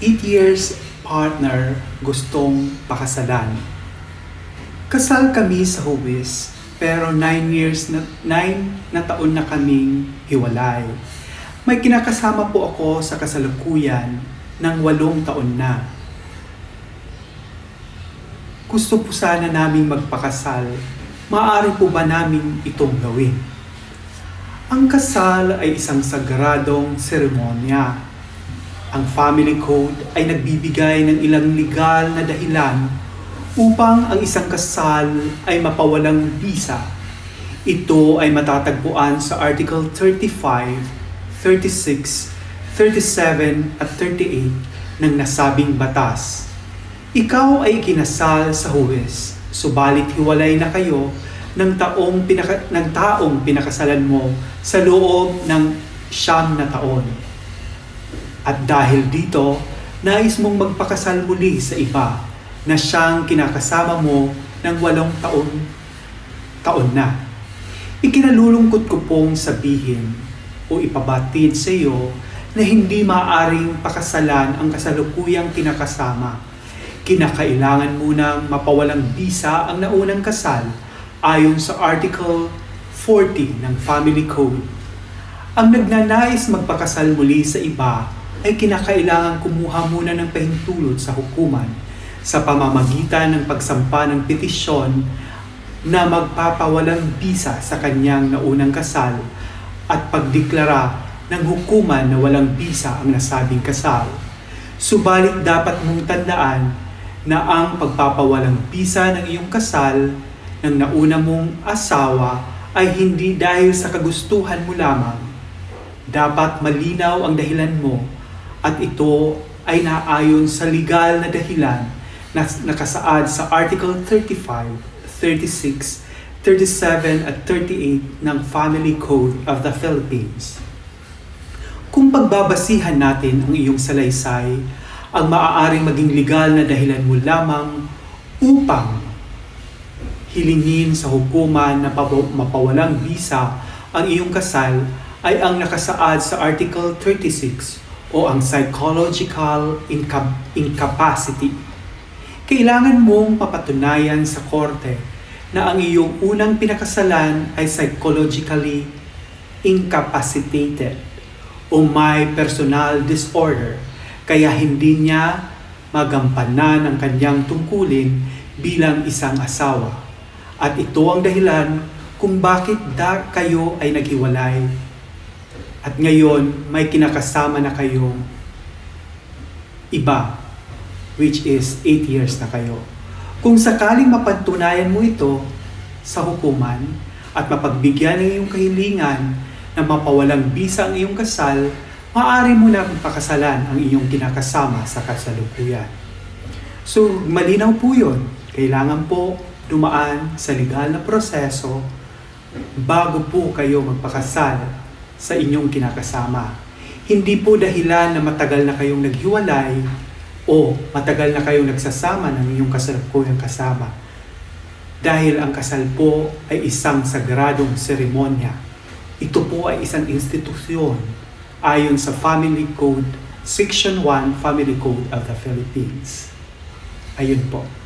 8 years partner gustong pakasalan. Kasal kami sa Huwis, pero 9 years na 9 na taon na kaming hiwalay. May kinakasama po ako sa kasalukuyan ng walong taon na. Gusto po sana naming magpakasal. Maaari po ba namin itong gawin? Ang kasal ay isang sagradong seremonya. Ang family code ay nagbibigay ng ilang legal na dahilan upang ang isang kasal ay mapawalang bisa. Ito ay matatagpuan sa Article 35, 36, 37 at 38 ng nasabing batas. Ikaw ay kinasal sa huwes, subalit hiwalay na kayo ng taong pinaka, ng taong pinakasalan mo sa loob ng siyam na taon. At dahil dito, nais mong magpakasal muli sa iba na siyang kinakasama mo ng walong taon taon na. Ikinalulungkot ko pong sabihin o ipabatid sa iyo na hindi maaring pakasalan ang kasalukuyang kinakasama. Kinakailangan munang mapawalang bisa ang naunang kasal ayon sa Article 40 ng Family Code. Ang nagnanais magpakasal muli sa iba ay kinakailangan kumuha muna ng pahintulot sa hukuman sa pamamagitan ng pagsampa ng petisyon na magpapawalang bisa sa kanyang naunang kasal at pagdeklara ng hukuman na walang bisa ang nasabing kasal. Subalit dapat mong tandaan na ang pagpapawalang bisa ng iyong kasal ng nauna mong asawa ay hindi dahil sa kagustuhan mo lamang. Dapat malinaw ang dahilan mo at ito ay naayon sa legal na dahilan na nakasaad sa Article 35, 36, 37 at 38 ng Family Code of the Philippines. Kung pagbabasihan natin ang iyong salaysay, ang maaaring maging legal na dahilan mo lamang upang hilingin sa hukuman na mapawalang visa ang iyong kasal ay ang nakasaad sa Article 36 o ang psychological inca- incapacity. Kailangan mong papatunayan sa korte na ang iyong unang pinakasalan ay psychologically incapacitated o may personal disorder kaya hindi niya magampanan ang kanyang tungkulin bilang isang asawa. At ito ang dahilan kung bakit da kayo ay naghiwalay. At ngayon, may kinakasama na kayong iba, which is 8 years na kayo. Kung sakaling mapatunayan mo ito sa hukuman at mapagbigyan ng iyong kahilingan na mapawalang bisa ang iyong kasal, maaari mo na pakasalan ang iyong kinakasama sa kasalukuyan. So, malinaw po yun. Kailangan po dumaan sa legal na proseso bago po kayo magpakasal sa inyong kinakasama. Hindi po dahilan na matagal na kayong naghiwalay o matagal na kayong nagsasama ng inyong kasalukuyang kasama. Dahil ang kasal po ay isang sagradong seremonya. Ito po ay isang institusyon ayon sa Family Code, Section 1 Family Code of the Philippines. Ayun po.